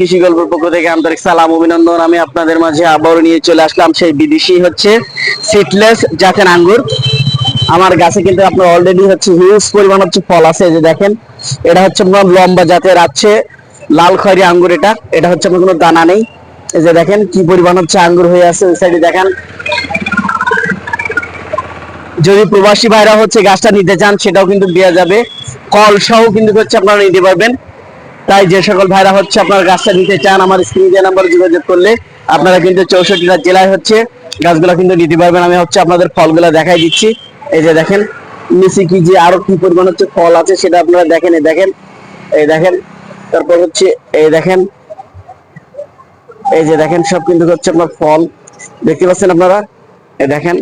কৃষি গল্পের পক্ষ থেকে আন্তরিক সালাম, অভিনন্দন। আমি আপনাদের মাঝে আবারও নিয়ে চলে আসলাম। সেই বিদেশি হচ্ছে সিটলেস জাতের আঙ্গুর। আমার গাছে কিন্তু আপনার অলরেডি হচ্ছে হিউজ পরিমাণ হচ্ছে ফল আছে যে দেখেন। এটা হচ্ছে আপনার লম্বা জাতের আছে, লাল খয়েরি আঙ্গুর এটা। এটা হচ্ছে কোনো দানা নেই। এই যে দেখেন কি পরিমাণ হচ্ছে আঙ্গুর হয়ে আছে ওই সাইডে দেখেন। যদি প্রবাসী ভাইরা হচ্ছে গাছটা নিতে চান, সেটাও কিন্তু দেওয়া যাবে। কল সহ কিন্তু হচ্ছে আপনারা নিতে পারবেন। তাই যে সকল ভাইরা হচ্ছে আপনার গাছটা নিতে চান, আমার স্ক্রিন যে নাম্বার যোগাযোগ করলে আপনারা কিন্তু চৌষট্টিটা জেলায় হচ্ছে গাছগুলো কিন্তু নিতে পারবেন। আমি হচ্ছে আপনাদের ফলগুলো দেখাই দিচ্ছি। এই যে দেখেন, নিচে কি যে আরও কি পরিমাণ হচ্ছে ফল আছে সেটা আপনারা দেখেন, এই দেখেন এই দেখেন, তারপর হচ্ছে এই দেখেন, এই যে দেখেন, সব কিন্তু হচ্ছে আপনার ফল। দেখতে পাচ্ছেন আপনারা? এই দেখেন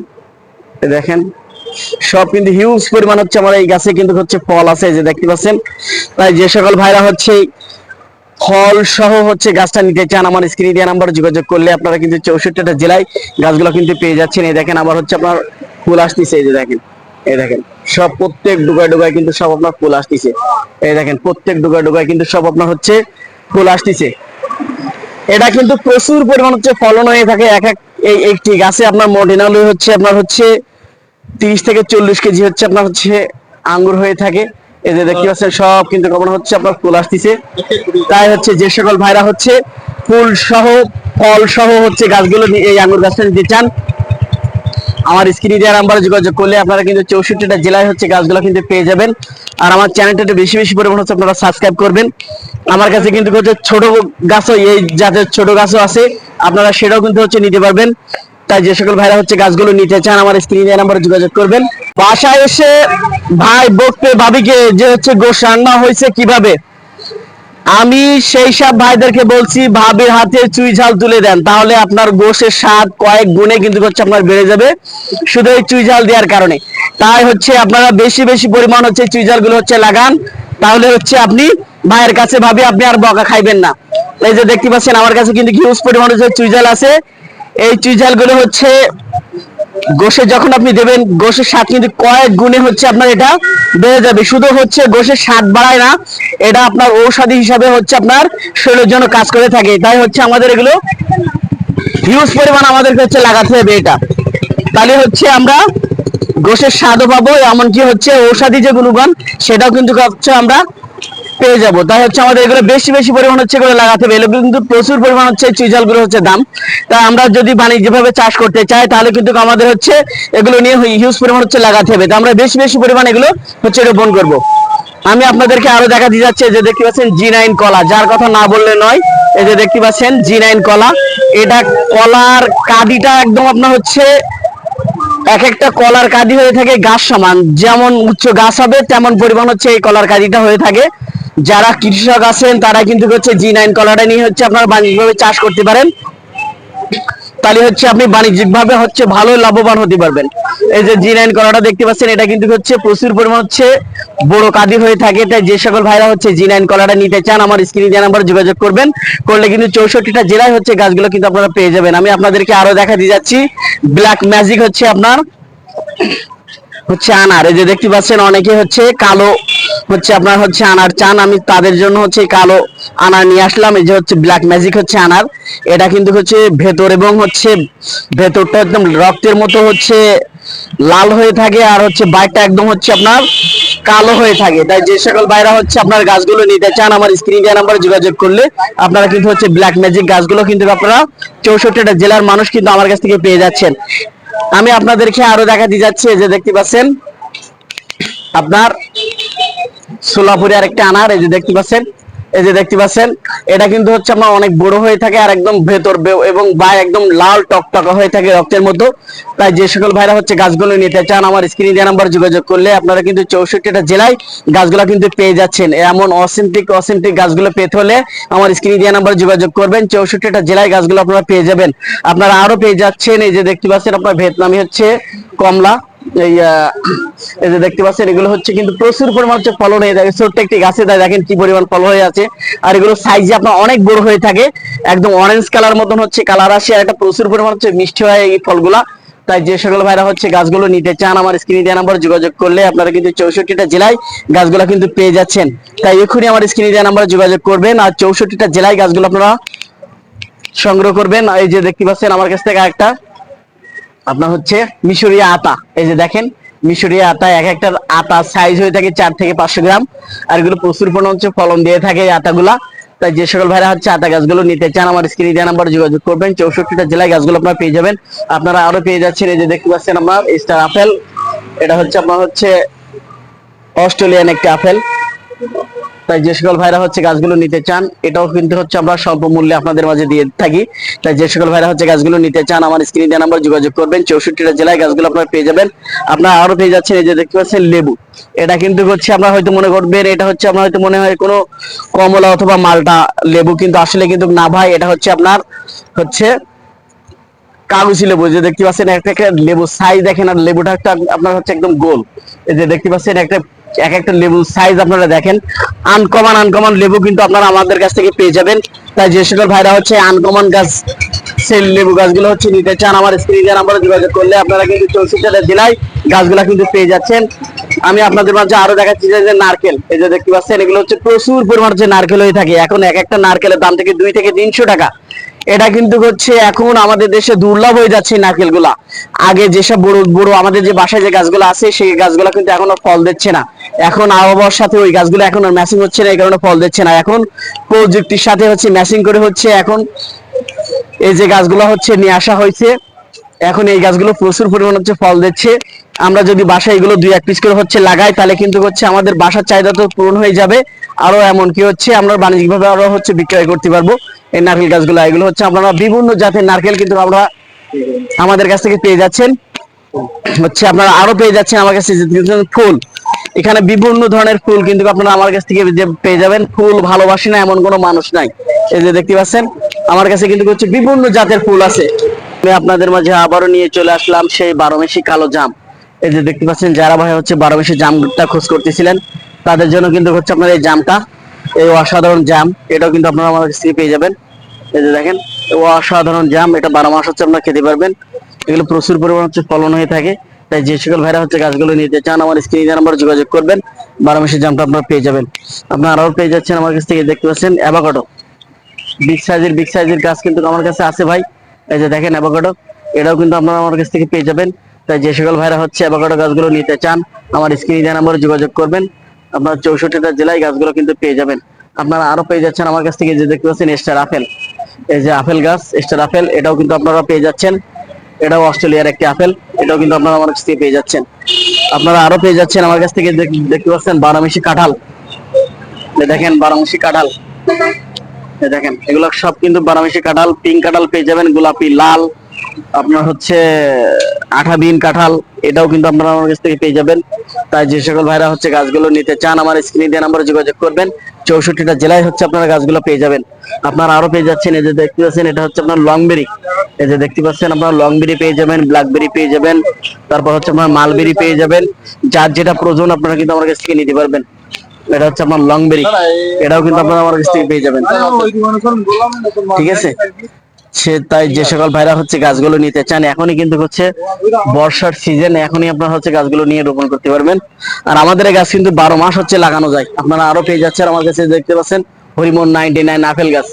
এই দেখেন সব কিন্তু হিউজ পরিমাণ হচ্ছে আমার এই গাছে কিন্তু হচ্ছে ফল আছে যে দেখতে পাচ্ছেন। তাই যে সকল ভাইরা হচ্ছে ফল সহ হচ্ছে গাছটা নিতে চান, আমার স্ক্রিনে দেওয়া নাম্বার যোগাযোগ করলে আপনারা কিন্তু চৌষট্টিটা জেলায় গাছগুলো কিন্তু পেয়ে যাচ্ছেন। এই দেখেন আবার হচ্ছে আপনার ফুল আসতেছে, এই যে দেখেন, এই দেখেন, সব প্রত্যেক ডুগায় ডুগায় কিন্তু সব আপনার ফুল আসতেছে। এই দেখেন, প্রত্যেক ডুগায় ডুগায় কিন্তু সব আপনার হচ্ছে ফুল আসতেছে। এটা কিন্তু প্রচুর পরিমাণ হচ্ছে ফলন হয়ে থাকে। এক এক এই একটি গাছে আপনার মডিনাল হচ্ছে আপনার হচ্ছে তিরিশ থেকে চল্লিশ কেজি হচ্ছে আপনার হচ্ছে আঙ্গুর হয়ে থাকে। এই যে দেখতে পাচ্ছেন, সব কিন্তু কেমন হচ্ছে, আপনার ফুল আসতেছে। তাই হচ্ছে যে সকল ভাইরা হচ্ছে ফুল সহ, ফল সহ হচ্ছে গাছগুলো এই আঙ্গুর গাছটা নিতে চান। আমার স্ক্রিনে দেওয়ার নাম্বারে যোগাযোগ করলে আপনারা কিন্তু চৌষট্টিটা জেলায় হচ্ছে গাছগুলো কিন্তু পেয়ে যাবেন। আর আমার চ্যানেলটা একটু বেশি বেশি পরিমাণ হচ্ছে আপনারা সাবস্ক্রাইব করবেন। আমার কাছে কিন্তু হচ্ছে ছোট গাছও, এই জাতের ছোট গাছও আছে, আপনারা সেটাও কিন্তু হচ্ছে নিতে পারবেন। তাই যে সকল ভাইরা হচ্ছে গাছগুলো নিতে চান, আমার স্ক্রিনে দেওয়ার নাম্বারে যোগাযোগ করবেন। বাসায় এসে ভাই বকতে ভাবিকে যে হচ্ছে গোশ রান্না হয়েছে কীভাবে? আমি সেই সব ভাইদেরকে বলছি, ভাবির হাতে চুই ঝাল তুলে দেন, তাহলে আপনার গোশের স্বাদ কয়েক গুণে কিন্তু হচ্ছে আপনার বেড়ে যাবে। শুধু এই চুই ঝাল দেওয়ার কারণে। তাই হচ্ছে আপনারা বেশি বেশি পরিমাণ হচ্ছে চুই ঝালগুলো হচ্ছে লাগান, তাহলে হচ্ছে আপনি ভাইয়ের কাছে ভাবি আপনি আর বকা খাইবেন না। এই যে দেখতে পাচ্ছেন, আমার কাছে কিন্তু হিউজ পরিমাণ হচ্ছে চুই ঝাল আছে এই চুই ঝালগুলো হচ্ছে গোশে যখন আপনি দেবেন গোশের স্বাদ কিন্তু কয়েক গুণে হচ্ছে আপনার এটা বেড়ে যাবে। শুধু হচ্ছে গোশের স্বাদ বাড়ায় না, এটা আপনার ঔষধি হিসাবে হচ্ছে আপনার শরীরের জন্য কাজ করে থাকে। তাই হচ্ছে আমাদের এগুলো হিউজ পরিমাণ আমাদেরকে হচ্ছে লাগাতে হবে এটা। তাহলে হচ্ছে আমরা গোশের স্বাদও পাবো, এমনকি হচ্ছে ঔষধি যে গুণগণ সেটাও কিন্তু হচ্ছে আমরা পেয়ে যাব। তাই হচ্ছে আমাদের এগুলো বেশি বেশি পরিমাণ হচ্ছে এগুলো লাগাতে হবে। এগুলো কিন্তু প্রচুর পরিমাণ হচ্ছে চুইজালগুলো হচ্ছে দাম। তাই আমরা যদি বাণিজ্যিকভাবে চাষ করতে চাই, তাহলে কিন্তু আমাদের হচ্ছে এগুলো নিয়ে হিউজ পরিমাণ হচ্ছে লাগাতে হবে। তো আমরা বেশি বেশি পরিমাণ এগুলো হচ্ছে রোপণ করব। আমি আপনাদেরকে আরও দেখা দিয়ে যাচ্ছে যে দেখতে পাচ্ছেন জি নাইন কলা। যার কথা না বললে নয়, এই যে দেখতে পাচ্ছেন জি নাইন কলা। এটা কলার কাদিটা একদম আপনার হচ্ছে এক একটা কলার কাদি হয়ে থাকে গাছ সমান। যেমন উচ্চ গাছ হবে, তেমন পরিমাণ হচ্ছে এই কলার কাদিটা হয়ে থাকে। যারা কৃষক আছেন, তারা কিন্তু হচ্ছে জি নাইন কলাটা নিয়ে হচ্ছে আপনারা বাণিজ্যিকভাবে চাষ করতে পারেন। তাহলে হচ্ছে আপনি বাণিজ্যিক ভাবে হচ্ছে ভালো লাভবান হতে পারবেন। এই যে জি নাইন কলাটা দেখতে পাচ্ছেন, এটা কিন্তু হচ্ছে প্রচুর পরিমাণ হচ্ছে বড় কাদি হয়ে থাকে। তাই যে সকল ভাইরা হচ্ছে জি নাইন কলাটা নিতে চান, আমার স্ক্রিনে দেওয়া নাম্বার যোগাযোগ করবেন। করলে কিন্তু চৌষট্টিটা জেলায় হচ্ছে গাছগুলো কিন্তু আপনারা পেয়ে যাবেন। আমি আপনাদেরকে আরও দেখা দিয়ে যাচ্ছি। ব্ল্যাক ম্যাজিক হচ্ছে আপনার হচ্ছে আনার। এই যে দেখতে পাচ্ছেন, অনেকে হচ্ছে কালো হচ্ছে আপনার হচ্ছে আনার চান। আমি তাদের জন্য হচ্ছে কালো আনার নিয়ে আসলাম। এই যে হচ্ছে ব্ল্যাক ম্যাজিক হচ্ছে আনার। এটা কিন্তু হচ্ছে ভেতর এবং হচ্ছে ভেতরটা একদম রক্তের মতো হচ্ছে লাল হয়ে থাকে আর হচ্ছে বাইকটা একদম হচ্ছে আপনার কালো হয়ে থাকে। তাই যে সকল বাইরা হচ্ছে আপনার গাছগুলো নিতে চান, আমার স্ক্রিন দেওয়া নাম্বারে যোগাযোগ করলে আপনারা কিন্তু হচ্ছে ব্ল্যাক ম্যাজিক গাছগুলো কিন্তু আপনারা চৌষট্টিটা জেলার মানুষ কিন্তু আমার কাছ থেকে পেয়ে যাচ্ছেন। আমি আপনাদেরকে আরও দেখা দিয়ে যাচ্ছি যে দেখতে পাচ্ছেন, আপনার সোলাপুরি আর একটা আনার, এই যে দেখতে পাচ্ছেন, এই যে দেখতে পাচ্ছেন, এটা কিন্তু হচ্ছে আপনার অনেক বড় হয়ে থাকে আর একদম ভেতর এবং বাই একদম লাল টকটকা হয়ে থাকে রক্তের মতো তাই যে সকল ভাইরা হচ্ছে গাছগুলো নিতে চান, আমার স্ক্রিনে দেওয়া নাম্বার যোগাযোগ করলে আপনারা কিন্তু চৌষট্টিটা জেলায় গাছগুলো কিন্তু পেয়ে যাচ্ছেন। এমন অসেন্টিক অসেন্টিক গাছগুলো পেতে হলে আমার স্ক্রিনে দেওয়া নাম্বার যোগাযোগ করবেন, চৌষট্টিটা জেলায় গাছগুলো আপনারা পেয়ে যাবেন। আপনারা আরও পেয়ে যাচ্ছেন, এই যে দেখতে পাচ্ছেন, আপনার ভিয়েতনামি হচ্ছে কমলা। এই যে দেখতে পাচ্ছেন, এগুলো হচ্ছে কিন্তু প্রচুর পরিমাণ হচ্ছে ফলন হয়ে ছোট্ট একটি গাছে তাই দেখেন কি পরিমাণ ফল হয়ে আছে। আর এগুলো আপনার অনেক বড় হয়ে থাকে, একদম অরেঞ্জ কালার মতন হচ্ছে কালার আসে একটা প্রচুর পরিমাণ হচ্ছে মিষ্টি হয় এই ফলগুলা। তাই যে সকল ভাইরা হচ্ছে গাছগুলো নিতে চান, আমার স্ক্রিনে দেওয়া নাম্বার যোগাযোগ করলে আপনারা কিন্তু চৌষট্টিটা জেলায় গাছগুলো কিন্তু পেয়ে যাচ্ছেন। তাই এক্ষুনি আমার স্ক্রিনে দেওয়া নাম্বার যোগাযোগ করবেন, আর চৌষট্টিটা জেলায় গাছগুলো আপনারা সংগ্রহ করবেন। এই যে দেখতে পাচ্ছেন, আমার কাছ থেকে একটা আপনার হচ্ছে মিশরীয় আতা। এই যে দেখেন, মিশরীয় আতা, এক একটা আতা সাইজ হয়ে থাকে চার থেকে পাঁচশো গ্রাম। আর এগুলো প্রচুর পরিমাণ হচ্ছে ফলন দিয়ে থাকে এই আতাগুলা। তাই যে সকল ভাইরা হচ্ছে আতা গাছগুলো নিতে চান, আমার স্ক্রিনে দেওয়া নাম্বার যোগাযোগ করবেন। চৌষট্টিটা জেলায় গাছগুলো আপনারা পেয়ে যাবেন। আপনারা আরও পেয়ে যাচ্ছেন এই যে দেখতে পাচ্ছেন আপনার স্টার আপেল এটা হচ্ছে আপনার হচ্ছে অস্ট্রেলিয়ান একটি আপেল তাই যে সকল ভাইরা হচ্ছে গাছগুলো নিতে চান, এটাও কিন্তু হচ্ছে আমরা স্বল্প মূল্যে আপনাদের মাঝে দিয়ে থাকি। তাই যে সকল ভাইরা হচ্ছে গাছগুলো নিতে চান, আমার স্ক্রিনে দেওয়া নাম্বার যোগাযোগ করবেন। চৌষট্টিটা জেলায় গাছগুলো আপনারা পেয়ে যাবেন। আপনারা আরও পেয়ে যাচ্ছেন এই যে দেখতে পাচ্ছেন লেবু। এটা কিন্তু হচ্ছে আপনারা হয়তো মনে করবেন, এটা হচ্ছে আপনার হয়তো মনে হয় কোনো কমলা অথবা মালটা লেবু, কিন্তু আসলে কিন্তু না ভাই, এটা হচ্ছে আপনার হচ্ছে কাগজি লেবু। যে দেখতে পাচ্ছেন, একটা একটা লেবু সাইজ দেখেন, আর লেবুটা একটা আপনার হচ্ছে একদম গোল। এই যে দেখতে পাচ্ছেন, একটা এক একটা লেবু সাইজ আপনারা দেখেন। আনকমন আনকমন লেবু কিন্তু আপনারা আমাদের কাছ থেকে পেয়ে যাবেন। তাই যে সকল ভাইরা হচ্ছে আনকমন গাছ সেই লেবু গাছগুলো হচ্ছে নিতে চান, আমার স্ক্রিনে যোগাযোগ করলে আপনারা কিন্তু চৌষট্টিটা জেলায় গাছগুলা কিন্তু পেয়ে যাচ্ছেন। আমি আপনাদের মাঝে আরও দেখাচ্ছি যে যে নারকেল। এই যে দেখতে পাচ্ছেন, এগুলো হচ্ছে প্রচুর পরিমাণ হচ্ছে নারকেল হয়ে থাকে। এখন এক একটা নারকেলের দাম থেকে দুই থেকে তিনশো টাকা। এটা কিন্তু হচ্ছে এখন আমাদের দেশে দুর্লভ হয়ে যাচ্ছে নারকেলগুলা আগে যেসব বড় বড় আমাদের যে বাসায় যে গাছগুলো আছে, সেই গাছগুলো কিন্তু এখন ফল দিচ্ছে না। এখন আবহাওয়ার সাথে ওই গাছগুলো এখন আর ম্যাচিং হচ্ছে না, এই কারণে ফল দিচ্ছে না। এখন প্রযুক্তির সাথে হচ্ছে ম্যাচিং করে হচ্ছে এখন এই যে গাছগুলো হচ্ছে নিয়ে আসা হয়েছে। এখন এই গাছগুলো প্রচুর পরিমাণ হচ্ছে ফল দিচ্ছে। আমরা যদি বাসায় এগুলো দুই এক পিস করে হচ্ছে লাগাই, তাহলে কিন্তু হচ্ছে আমাদের বাসার চাহিদা তো পূরণ হয়ে যাবে। আরও এমন কি হচ্ছে, আমরা বাণিজ্যিকভাবে আরও হচ্ছে বিক্রয় করতে পারব। এই নারকেল গাছগুলো, এগুলো হচ্ছে আপনারা বিভিন্ন জাতের নারকেল কিন্তু আমরা আমাদের কাছ থেকে পেয়ে যাচ্ছেন। হচ্ছে আপনারা আরও পেয়ে যাচ্ছেন আমার কাছে ফুল। এখানে বিভিন্ন ধরনের ফুল কিন্তু আপনারা আমার কাছ থেকে যে পেয়ে যাবেন। ফুল ভালোবাসি না, এমন কোনো মানুষ নাই। এই যে দেখতে পাচ্ছেন, আমার কাছে কিন্তু হচ্ছে বিভিন্ন জাতের ফুল আছে। আমি আপনাদের মাঝে আবারও নিয়ে চলে আসলাম সেই বারোমেশি কালো জাম। এই যে দেখতে পাচ্ছেন, যারা ভাই হচ্ছে বারোমেশি জামটা খোঁজ করতেছিলেন, তাদের জন্য কিন্তু হচ্ছে আপনার এই জামটা, এই অসাধারণ জাম, এটাও কিন্তু আপনারা আমার কাছ থেকে পেয়ে যাবেন। এই যে দেখেন অসাধারণ জাম, এটা বারো মাস হচ্ছে আপনারা খেতে পারবেন। এগুলো প্রচুর পরিমাণ হচ্ছে ফলন হয়ে থাকে। তাই যে সকল ভাইরা হচ্ছে গাছগুলো নিতে চান, আমার স্ক্রিনে নাম্বার যোগাযোগ করবেন, বারো মাসের জামটা আপনারা পেয়ে যাবেন। আপনারা আরও পেয়ে যাচ্ছেন আমার কাছ থেকে, দেখতে পাচ্ছেন, অ্যাভাকাডো। বিগ সাইজের বিগ সাইজের গাছ কিন্তু আমার কাছে আছে ভাই। এই যে দেখেন, অ্যাভাকাডো, এটাও কিন্তু আপনারা আমার কাছ থেকে পেয়ে যাবেন। তাই যে সকল ভাইরা হচ্ছে অ্যাভাকাডো গাছগুলো নিতে চান, আমার স্ক্রিনে দেওয়া নাম্বারে যোগাযোগ করবেন। আপনার চৌষট্টিটা জেলায় গাছগুলো কিন্তু পেয়ে যাবেন। আপনারা আরও পেয়ে যাচ্ছেন আমার কাছ থেকে যে দেখতে পাচ্ছেন স্টার আপেল। এই যে আপেল গাছ, স্টার আপেল, এটাও কিন্তু আপনারা পেয়ে যাচ্ছেন। এটাও অস্ট্রেলিয়ার একটি আপেল, এটাও কিন্তু আপনারা আমার কাছ থেকে পেয়ে যাচ্ছেন। আপনারা আরও পেয়ে যাচ্ছেন আমার কাছ থেকে দেখতে পাচ্ছেন বারামেশি কাঁঠাল। দেখেন বারামেশি কাঁঠাল। দেখেন, এগুলো সব কিন্তু বারামেশি কাঁঠাল, পিঙ্ক কাঁঠাল পেয়ে যাবেন, গোলাপি, লাল। আপনার হচ্ছে আঠা বিন কাঁঠাল এটাও কিন্তু আপনারা আমার কাছ থেকে পেয়ে যাবেন। তাই যে সকল ভাইরা হচ্ছে গাছগুলো নিতে চান আমার স্ক্রিনে দেওয়া নাম্বারে যোগাযোগ করবেন। চৌষট্টিটা জেলায় হচ্ছে আপনারা গাছগুলো পেয়ে যাবেন। আপনারা আরও পেয়ে যাচ্ছেন এই যে দেখতে পাচ্ছেন এটা হচ্ছে আপনার লংবেরি। এই যে দেখতে পাচ্ছেন আপনারা লংবেরি পেয়ে যাবেন ব্ল্যাকবেরি পেয়ে যাবেন তারপর হচ্ছে আপনার মালবেরি পেয়ে যাবেন। যার যেটা প্রয়োজন আপনারা কিন্তু আমার কাছ থেকে নিতে পারবেন। এটা হচ্ছে আপনার লংবেরি। এটাও কিন্তু আপনারা আমার কাছ থেকে পেয়ে যাবেন। ঠিক আছে? সে তাই যে সকল ভাইরা হচ্ছে গাছগুলো নিতে চান, এখনই কিন্তু হচ্ছে বর্ষার সিজন এখনই আপনারা হচ্ছে গাছগুলো নিয়ে রোপণ করতে পারবেন। আর আমাদের গাছ কিন্তু বারো মাস হচ্ছে লাগানো যায়। আপনারা আরও পেয়ে যাচ্ছেন, আমার কাছে দেখতে পাচ্ছেন হরিমন নাইনটি নাইন আপেল গাছ।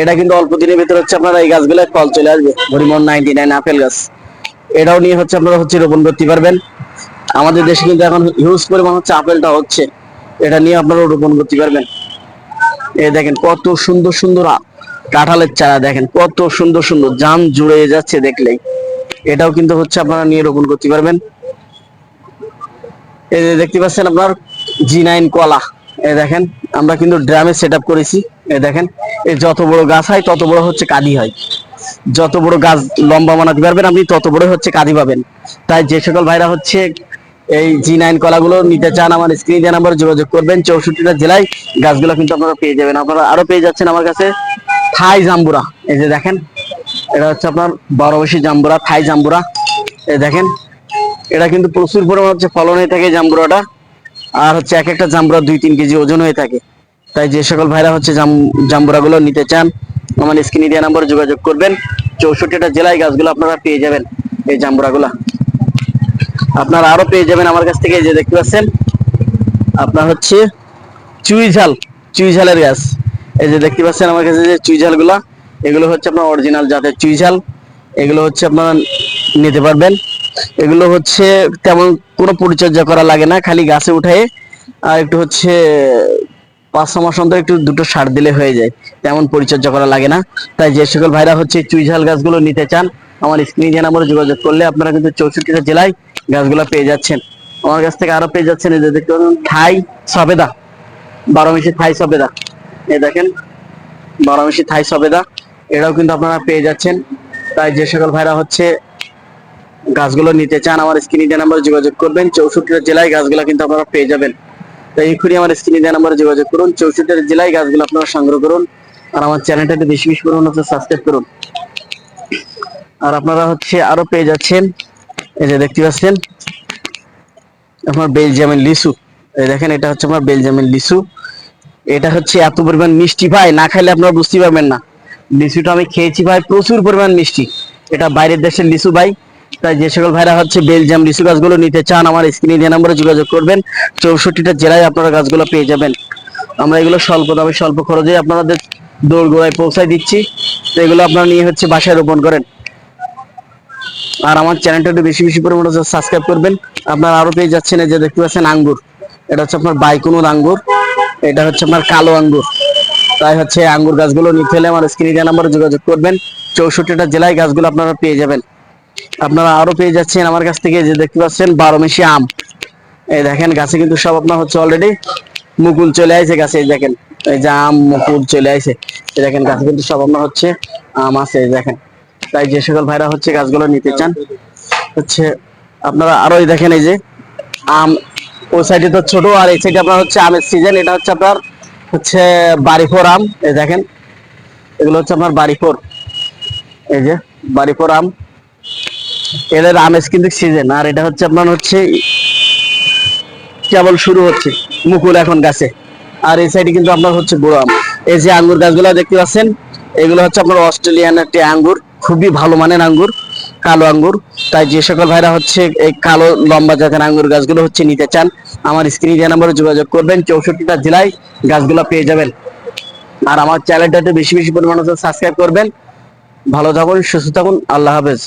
এটা কিন্তু অল্প দিনের ভিতরে হচ্ছে আপনারা এই গাছগুলো ফল চলে আসবে হরিমন নাইনটি নাইন আপেল গাছ। এটাও নিয়ে হচ্ছে আপনারা হচ্ছে রোপণ করতে পারবেন। আমাদের দেশে কিন্তু এখন হিউজ পরিমাণ হচ্ছে আপেলটা হচ্ছে, এটা নিয়ে আপনারা রোপণ করতে পারবেন। এই দেখেন, কত সুন্দর সুন্দর কাঁঠালের চারা দেখেন, কত সুন্দর সুন্দর জাম জুড়ে যাচ্ছে দেখলেই। এটাও কিন্তু হচ্ছে আপনারা নিয়ে রোপণ করতে পারবেন। এই যে দেখতে পাচ্ছেন আপনার জি নাইন কলা। এই দেখেন, আমরা কিন্তু ড্রামে সেট আপ করেছি। এই দেখেন এই যত বড় গাছ হয়, তত বড় হচ্ছে কাদি হয়। যত বড় গাছ লম্বা বানাতে পারবেন আপনি, তত বড় হচ্ছে কাদি পাবেন। তাই যে সকল ভাইরা হচ্ছে এই জি নাইন কলাগুলো নিতে চান, আমার স্ক্রিন দেওয়া নাম্বারে যোগাযোগ করবেন। চৌষট্টিটা জেলায় গাছগুলো কিন্তু আপনারা পেয়ে যাবেন। আপনারা আরও পেয়ে যাচ্ছেন আমার কাছে। থাই জাম্বুরা। এই যে দেখেন, এটা হচ্ছে আপনার বারো বেশি জাম্বুরা, থাই জাম্বুরা। এই দেখেন, এটা কিন্তু প্রচুর পরিমাণ হচ্ছে ফলন হয়ে থাকে জাম্বুরাটা। আর হচ্ছে এক একটা জাম্বুরা দুই তিন কেজি ওজন হয়ে থাকে। তাই যে সকল ভাইরা হচ্ছে জাম- জাম্বুরাগুলো নিতে চান, আমার স্ক্রিনে দেওয়া নাম্বারে যোগাযোগ করবেন। চৌষট্টিটা জেলায় গাছগুলো আপনারা পেয়ে যাবেন, এই জাম্বুরাগুলা। আপনারা আরও পেয়ে যাবেন আমার কাছ থেকে যে দেখতে পাচ্ছেন, আপনার হচ্ছে চুই ঝাল চুই ঝালের গাছ। এই যে দেখতে পাচ্ছেন আমার কাছে যে চুই ঝালগুলা এগুলো হচ্ছে আপনার অরিজিনাল জাতের চুইঝাল এগুলো হচ্ছে আপনারা নিতে পারবেন। এগুলো হচ্ছে তেমন কোনো পরিচর্যা করা লাগে না, খালি গাছে উঠায় আর একটু হচ্ছে পাঁচ ছ মাস অন্তর একটু দুটো সার দিলে হয়ে যায়, তেমন পরিচর্যা করা লাগে না। তাই যে সকল ভাইরা হচ্ছে চুইঝাল গাছগুলো নিতে চান, আমার স্ক্রিনে যে নাম্বারে যোগাযোগ করলে আপনারা কিন্তু চৌষট্টিটা জেলায় গাছগুলো পেয়ে যাচ্ছেন। আমার কাছ থেকে আরও পেয়ে যাচ্ছেন এই যে দেখতে থাই সবেদা, বারো মিশি থাই সবেদা। এই দেখেন বারো থাই সবেদা এটাও কিন্তু আপনারা পেয়ে যাচ্ছেন। তাই যে সকল ভাইরা হচ্ছে গাছগুলো নিতে চান, আমার স্ক্রিনে যে নাম্বারে যোগাযোগ করবেন। চৌষট্টিটা জেলায় গাছগুলো কিন্তু আপনারা পেয়ে যাবেন। তাই এক্ষুনি আমার স্ক্রিনে যে নাম্বারে যোগাযোগ করুন। চৌষট্টিটা জেলায় গাছগুলো আপনারা সংগ্রহ করুন। আর আমার চ্যানেলটা একটু বেশি বেশি করুন হচ্ছে সাবস্ক্রাইব করুন। আর আপনারা হচ্ছে আরও পেয়ে যাচ্ছেন। এই যে দেখতে পাচ্ছেন আপনার বেলজিয়ামের লিসু এই দেখেন, এটা হচ্ছে আমার বেলজিয়ামের লিচু। এটা হচ্ছে এত পরিমাণ মিষ্টি ভাই, না খাইলে আপনারা বুঝতে পারবেন না। লিচুটা আমি খেয়েছি ভাই, প্রচুর পরিমাণ মিষ্টি। এটা বাইরের দেশের লিচু ভাই। তাই যে সকল ভাইরা হচ্ছে বেলজিয়াম লিচু গাছগুলো নিতে চান, আমার স্ক্রিনে যে নম্বরে যোগাযোগ করবেন। চৌষট্টিটা জেলায় আপনারা গাছগুলো পেয়ে যাবেন। আমরা এগুলো স্বল্প দামে, স্বল্প খরচে আপনাদের দৌড় গোড়ায় পৌঁছায় দিচ্ছি। তো এগুলো আপনারা নিয়ে হচ্ছে বাসায় রোপণ করেন। আর আমার চ্যানেলটা একটু বেশি বেশি পরিমাণে সাবস্ক্রাইব করবেন। আপনারা আরও পেয়ে যাচ্ছেন এই যে দেখতে পাচ্ছেন আঙ্গুর। এটা হচ্ছে আপনার বাইকুনুর আঙ্গুর। এটা হচ্ছে আপনার কালো আঙ্গুর। তাই হচ্ছে আঙ্গুর গাছগুলো নিতে হলে আমার স্ক্রিনে নাম্বারে যোগাযোগ করবেন। চৌষট্টিটা জেলায় গাছগুলো আপনারা পেয়ে যাবেন। আপনারা আরও পেয়ে যাচ্ছেন আমার কাছ থেকে যে দেখতে পাচ্ছেন বারো মেশি আম। এই দেখেন, গাছে কিন্তু সব আপনার হচ্ছে অলরেডি মুকুল চলে আসে গাছে, এই দেখেন। এই যে আম মুকুল চলে আসে এই দেখেন, গাছে কিন্তু সব আপনার হচ্ছে আম আছে, এই দেখেন। তাই যে সকল ভাইরা হচ্ছে গাছগুলো নিতে চান, হচ্ছে আপনারা আরও এই দেখেন এই যে আম ওই সাইডে তো ছোট আর এই সাইডে আপনার হচ্ছে আমের সিজন এটা হচ্ছে আপনার হচ্ছে বাড়িফোর আম, এই দেখেন। এগুলো হচ্ছে আপনার বাড়িফোর। এই যে, বাড়িফোর আম। এদের আমেজ কিন্তু সিজন আর এটা হচ্ছে আপনার হচ্ছে কেবল শুরু হচ্ছে, মুকুল এখন গাছে। আর এই সাইডে কিন্তু আপনার হচ্ছে বুড়ো আম। এই যে আঙ্গুর গাছগুলো দেখতে পাচ্ছেন, এগুলো হচ্ছে আপনার অস্ট্রেলিয়ান একটি আঙ্গুর, খুবই ভালো মানের আঙ্গুর। কালো আঙ্গুর। তাই যে সকল ভাইরা হচ্ছে এই কালো, লম্বা জাতের আঙ্গুর গাছগুলো হচ্ছে নিতে চান, আমার স্ক্রিনে যে নম্বরে যোগাযোগ করবেন, চৌষট্টিটা জেলায় গাছগুলো পেয়ে যাবেন। আর আমার চ্যানেলটাতে বেশি বেশি পরিমাণে সাবস্ক্রাইব করবেন। ভালো থাকুন, সুস্থ থাকুন, আল্লাহ হাফেজ।